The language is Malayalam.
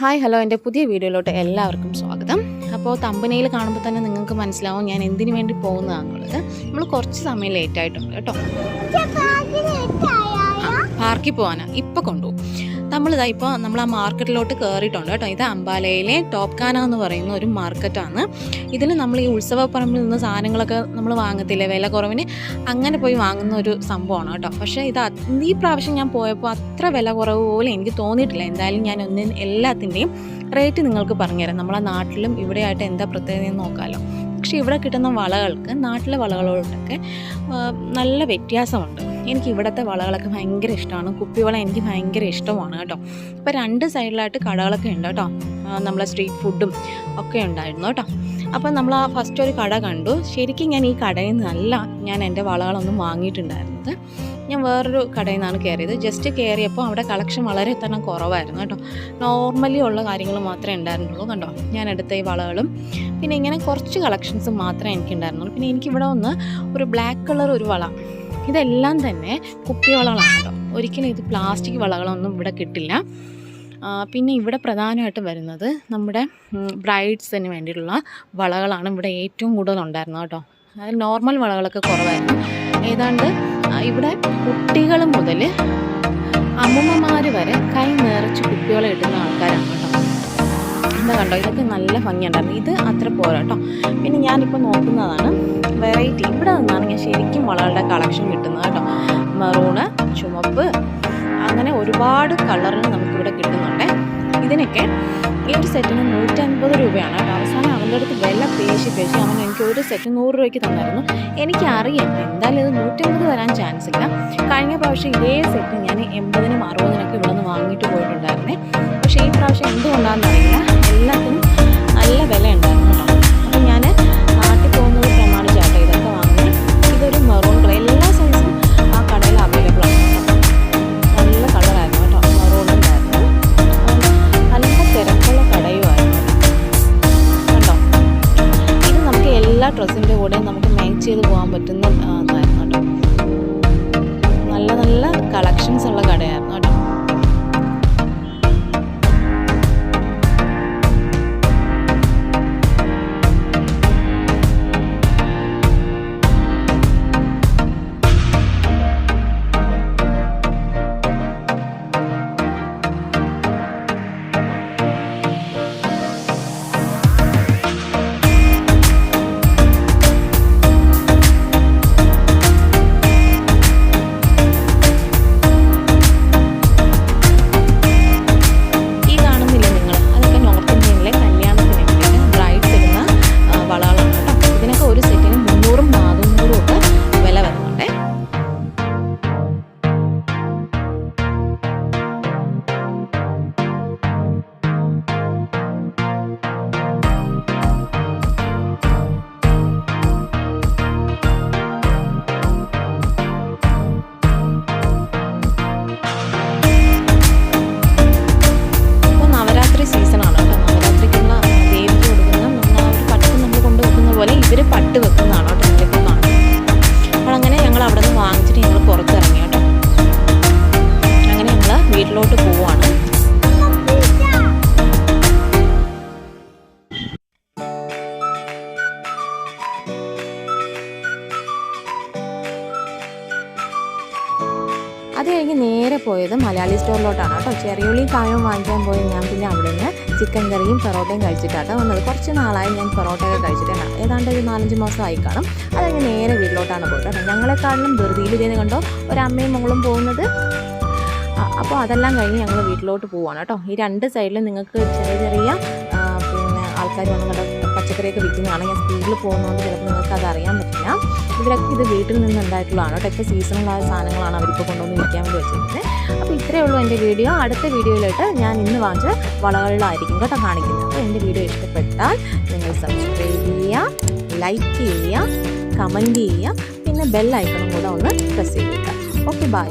Hi hello. എന്റെ പുതിയ വീഡിയോയിലോട്ട് എല്ലാവർക്കും സ്വാഗതം. അപ്പോൾ തമ്പനയിൽ കാണുമ്പോൾ തന്നെ നിങ്ങൾക്ക് മനസ്സിലാവും ഞാൻ എന്തിനു വേണ്ടി പോകുന്നതാണെന്നുള്ളത് നമ്മൾ കുറച്ച് സമയം ലേറ്റ് ആയിട്ടുണ്ട് കേട്ടോ. പാർക്കിൽ പോകാനാണ് ഇപ്പോൾ കൊണ്ടുപോകും. നമ്മളിതാ ഇപ്പോൾ നമ്മൾ ആ മാർക്കറ്റിലോട്ട് കയറിയിട്ടുണ്ട് കേട്ടോ. ഇത് അമ്പാലയിലെ ടോപ്കാന കാന എന്ന് പറയുന്ന ഒരു മാർക്കറ്റാണ്. ഇതിൽ നമ്മൾ ഈ ഉത്സവ പറമ്പിൽ നിന്ന് സാധനങ്ങളൊക്കെ നമ്മൾ വാങ്ങത്തില്ലേ? വില കുറവിന് അങ്ങനെ പോയി വാങ്ങുന്ന ഒരു സംഭവമാണ് കേട്ടോ. പക്ഷേ ഇത് ഈ പ്രാവശ്യം ഞാൻ പോയപ്പോൾ അത്ര വില കുറവ് പോലെ എനിക്ക് തോന്നിയിട്ടില്ല. എന്തായാലും ഞാൻ ഒന്ന് എല്ലാത്തിന്റെയും റേറ്റ് നിങ്ങൾക്ക് പറഞ്ഞുതരാം. നമ്മളെ നാട്ടിലും ഇവിടെയായിട്ട് എന്താ പ്രത്യേകത നോക്കാമല്ലോ പക്ഷേ ഇവിടെ കിട്ടുന്ന വളകൾക്ക് നാട്ടിലെ വളകളോടൊക്കെ നല്ല വ്യത്യാസമുണ്ട്. എനിക്ക് ഇവിടുത്തെ വളകളൊക്കെ ഭയങ്കര ഇഷ്ടമാണ്. കുപ്പിവള എനിക്ക് ഭയങ്കര ഇഷ്ടമാണ് കേട്ടോ. അപ്പോൾ രണ്ട് സൈഡിലായിട്ട് കടകളൊക്കെ ഉണ്ട് കേട്ടോ. നമ്മളെ സ്ട്രീറ്റ് ഫുഡും ഒക്കെ ഉണ്ടായിരുന്നു കേട്ടോ. അപ്പോൾ നമ്മൾ ആ ഫസ്റ്റ് ഒരു കട കണ്ടു. ശരിക്കും ഞാൻ ഈ കടയിൽ നിന്നല്ല ഞാൻ എന്റെ വളകളൊന്നും വാങ്ങിയിട്ടുണ്ടായിരുന്നത്. ഞാൻ വേറൊരു കടയിൽ നിന്നാണ് കയറിയത്. ജസ്റ്റ് കയറിയപ്പോൾ അവിടെ കളക്ഷൻ വളരെ തന്നെ കുറവായിരുന്നു കേട്ടോ. നോർമലി ഉള്ള കാര്യങ്ങൾ മാത്രമേ ഉണ്ടായിരുന്നുള്ളൂ കണ്ടോ. ഞാൻ എടുത്ത ഈ വളകളും പിന്നെ ഇങ്ങനെ കുറച്ച് കളക്ഷൻസ് മാത്രമേ എനിക്കുണ്ടായിരുന്നുള്ളൂ. പിന്നെ എനിക്കിവിടെ ഒന്ന് ഒരു ബ്ലാക്ക് കളർ ഒരു വള ഇതെല്ലാം തന്നെ കുപ്പി വളകളാണ് കേട്ടോ ഒരിക്കലും ഇത് പ്ലാസ്റ്റിക് വളകളൊന്നും ഇവിടെ കിട്ടില്ല. പിന്നെ ഇവിടെ പ്രധാനമായിട്ട് വരുന്നത് നമ്മുടെ ബ്രൈഡ്സിന് വേണ്ടിയിട്ടുള്ള വളകളാണ് ഇവിടെ ഏറ്റവും കൂടുതൽ ഉണ്ടായിരുന്നത് കേട്ടോ. അത് നോർമൽ വളകളൊക്കെ കുറവായിരുന്നു. ഏതാണ്ട് ഇവിടെ കുട്ടികൾ മുതൽ അമ്മമ്മമാർ വരെ കൈ നിറച്ച് കുപ്പികളെ ഇടുന്ന ആൾക്കാരാണ്. എന്താ കണ്ടോ? ഇതൊക്കെ നല്ല ഭംഗിയുണ്ടായിരുന്നു. ഇത് അത്ര പോരാ കേട്ടോ. പിന്നെ ഞാനിപ്പോൾ നോക്കുന്നതാണ് വെറൈറ്റി ഇവിടെ നിന്നാണ് ഞാൻ ശരിക്കും വളകളുടെ കളക്ഷൻ കിട്ടുന്നത് കേട്ടോ. മെറൂണ് ചുമപ്പ് അങ്ങനെ ഒരുപാട് കളറിൽ നമുക്കിവിടെ കിട്ടുന്നുണ്ട്. ഇതിനൊക്കെ ഈ ഒരു സെറ്റിന് നൂറ്റൻപത് രൂപയാണ് അവസാനം അവന്റെ അടുത്ത് വില പേശി പേശി അവൻ എനിക്ക് ഒരു സെറ്റ് നൂറ് രൂപയ്ക്ക് തന്നായിരുന്നു. എനിക്കറിയാം. എന്തായാലും ഇത് നൂറ്റമ്പത് തരാൻ ചാൻസ് ഇല്ല. കഴിഞ്ഞ പ്രാവശ്യം ഇതേ സെറ്റ് ഞാൻ എൺപതിനും അറുപതിനൊക്കെ ഇവിടെ നിന്ന് വാങ്ങിയിട്ട് പോയിട്ടുണ്ടായിരുന്നേ. പക്ഷേ ഈ പ്രാവശ്യം എന്തുകൊണ്ടാണെന്ന് അറിയില്ല കൂടെയും നമുക്ക് മാച്ച് ചെയ്ത് പോകാൻ പറ്റുന്ന കേട്ടോ. നല്ല നല്ല കളക്ഷൻസ് ഉള്ള കടയായിരുന്നു കേട്ടോ. അത് കഴിഞ്ഞ് നേരെ പോയത് മലയാളി സ്റ്റോറിലോട്ടാണ് കേട്ടോ. ചെറിയുള്ളി കായവും വാങ്ങിക്കാൻ പോയി ഞാൻ പിന്നെ അവിടെ നിന്ന് ചിക്കൻ കറിയും പൊറോട്ടയും കഴിച്ചിട്ടാണ് വന്നത്. കുറച്ച് നാളായി ഞാൻ പൊറോട്ടയൊക്കെ കഴിച്ചിട്ടാണ്. ഏതാണ്ട് ഒരു നാലഞ്ച് ആയി കാണും. അത് കഴിഞ്ഞ് നേരെ വീട്ടിലോട്ടാണ് പോയത് കേട്ടോ. ഞങ്ങളെക്കാളിലും ധൃതിയിൽ ഇതേന്ന് കണ്ടോ? ഒരമ്മയും മകളും പോകുന്നത്. അപ്പോൾ അതെല്ലാം കഴിഞ്ഞ് ഞങ്ങൾ വീട്ടിലോട്ട് പോവാണ് കേട്ടോ. ഈ രണ്ട് സൈഡിലും നിങ്ങൾക്ക് ചെറിയ ചെറിയ ആ, പിന്നെ ആൾക്കാർ വന്ന് കണ്ട പച്ചക്കറിയൊക്കെ വിൽക്കുന്നതാണ്. ഞാൻ സ്പീഡിൽ പോകുന്നതുകൊണ്ട് ചിലപ്പോൾ നിങ്ങൾക്ക് അത് അറിയാൻ പറ്റില്ല. ഇവരൊക്കെ ഇത് വീട്ടിൽ നിന്ന് ഉണ്ടായിട്ടുള്ളതാണ് കേട്ടോ ഒക്കെ സീസണലായ സാധനങ്ങളാണ് അവരിപ്പോൾ കൊണ്ടുവന്ന് വിൽക്കാൻ വേണ്ടി വെച്ചിരിക്കുന്നത്. അപ്പോൾ ഇത്രയേ ഉള്ളൂ എന്റെ വീഡിയോ. അടുത്ത വീഡിയോയിലായിട്ട് ഞാൻ ഇന്ന് വാങ്ങിച്ച വളകളിലായിരിക്കും കേട്ടോ കാണിക്കുന്നത്. അപ്പോൾ എന്റെ വീഡിയോ ഇഷ്ടപ്പെട്ടാൽ നിങ്ങൾ സബ്സ്ക്രൈബ് ചെയ്യുക ലൈക്ക് ചെയ്യുക കമന്റ് ചെയ്യുക പിന്നെ ബെൽ കൂടെ ഒന്ന് പ്രസ് ചെയ്യുക. Okay bye